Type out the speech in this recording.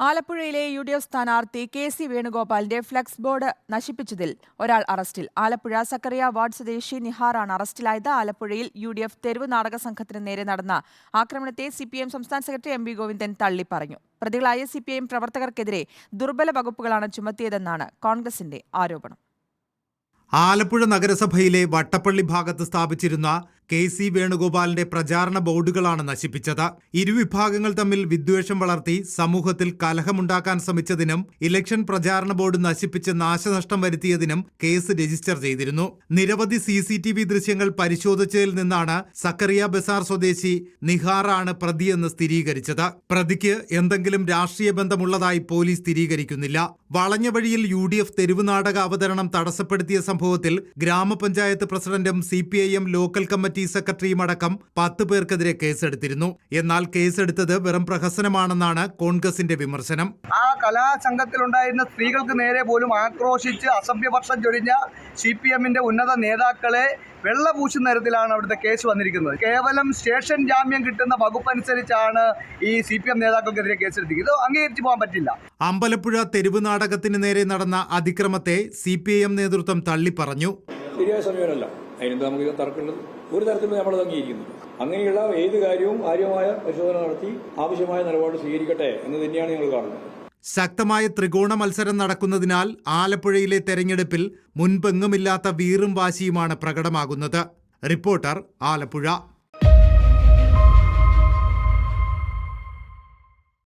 ആലപ്പുഴയിലെ U D F സ്ഥാനാർത്ഥി K C വേണുഗോപാലിന്റെ ഫ്ലക്സ് ബോർഡ് നശിപ്പിച്ചതിൽ ഒരാൾ അറസ്റ്റിൽ. ആലപ്പുഴ സക്കറിയ വാർഡ് സ്വദേശി നിഹാറാണ് അറസ്റ്റിലായത്. ആലപ്പുഴയിൽ യു ഡി എഫ് തെരുവ് നാടക സംഘത്തിന് നേരെ നടന്ന ആക്രമണത്തെ സി പി എം സംസ്ഥാന സെക്രട്ടറി എം വി ഗോവിന്ദൻ തള്ളി പറഞ്ഞു. പ്രതികളായ സി പി ഐ എം പ്രവർത്തകർക്കെതിരെ ദുർബല വകുപ്പുകളാണ് ചുമത്തിയതെന്നാണ് കോൺഗ്രസിന്റെ ആരോപണം. ആലപ്പുഴ നഗരസഭയിലെ വട്ടപ്പള്ളി ഭാഗത്ത് സ്ഥാപിച്ചിരുന്ന കെ സി വേണുഗോപാലിന്റെ പ്രചാരണ ബോർഡുകളാണ് നശിപ്പിച്ചത്. ഇരുവിഭാഗങ്ങൾ തമ്മിൽ വിദ്വേഷം വളർത്തി സമൂഹത്തിൽ കലഹമുണ്ടാക്കാൻ ശ്രമിച്ചതിനും ഇലക്ഷൻ പ്രചാരണ ബോർഡ് നശിപ്പിച്ച് നാശനഷ്ടം വരുത്തിയതിനും കേസ് രജിസ്റ്റർ ചെയ്തിരുന്നു. നിരവധി സി സി ടി വി ദൃശ്യങ്ങൾ പരിശോധിച്ചതിൽ നിന്നാണ് സക്കറിയ ബസാർ സ്വദേശി നിഹാറാണ് പ്രതിയെന്ന് സ്ഥിരീകരിച്ചത്. പ്രതിക്ക് എന്തെങ്കിലും രാഷ്ട്രീയ ബന്ധമുള്ളതായി പോലീസ് സ്ഥിരീകരിക്കുന്നില്ല. വളഞ്ഞ വഴിയിൽ യു ഡി എഫ് തെരുവ് നാടക അവതരണം തടസ്സപ്പെടുത്തിയ സംഭവത്തിൽ ഗ്രാമപഞ്ചായത്ത് പ്രസിഡന്റും C P I M local committee സെക്രട്ടറിയും അടക്കം പത്ത് പേർക്കെതിരെ കേസെടുത്തിരുന്നു. എന്നാൽ കേസെടുത്തത് വെറും പ്രഹസനമാണെന്നാണ് കോൺഗ്രസിന്റെ വിമർശനം. ആ കലാസംഘത്തിലുണ്ടായിരുന്ന സ്ത്രീകൾക്ക് നേരെ പോലും ആക്രോശിച്ച് അസഭ്യവർഷം ചൊരിഞ്ഞ സി പി എമ്മിന്റെ ഉന്നത നേതാക്കളെ വെള്ളപൂശുന്ന തരത്തിലാണ് അവിടുത്തെ കേസ് വന്നിരിക്കുന്നത്. കേവലം സ്റ്റേഷൻ ജാമ്യം കിട്ടുന്ന വകുപ്പ് അനുസരിച്ചാണ് ഈ സി പി എം നേതാക്കൾക്കെതിരെ കേസെടുത്തിരിക്കുന്നത്. ഇത് അംഗീകരിച്ചു പോകാൻ പറ്റില്ല. അമ്പലപ്പുഴ തെരുവ് നാടകത്തിന് നേരെ നടന്ന അതിക്രമത്തെ സി പി ഐ എം നേതൃത്വം തള്ളിപ്പറഞ്ഞു. ശരിയായ സമീപനമല്ല അതിനെന്താ നമുക്ക് തർക്കമുള്ളത്? ഒരു തരത്തിലും നമ്മൾ അംഗീകരിക്കുന്നില്ല അങ്ങനെയുള്ള ഏത് കാര്യവും കാര്യമായ പരിശോധന നടത്തി ആവശ്യമായ നിലപാട് സ്വീകരിക്കട്ടെ എന്ന് തന്നെയാണ് ഞങ്ങൾ കാണുന്നത്. ശക്തമായ ത്രികോണ മത്സരം നടക്കുന്നതിനാൽ ആലപ്പുഴയിലെ തെരഞ്ഞെടുപ്പിൽ മുൻപെങ്ങുമില്ലാത്ത വീറും വാശിയുമാണ് പ്രകടമാകുന്നത്. റിപ്പോർട്ടർ ആലപ്പുഴ.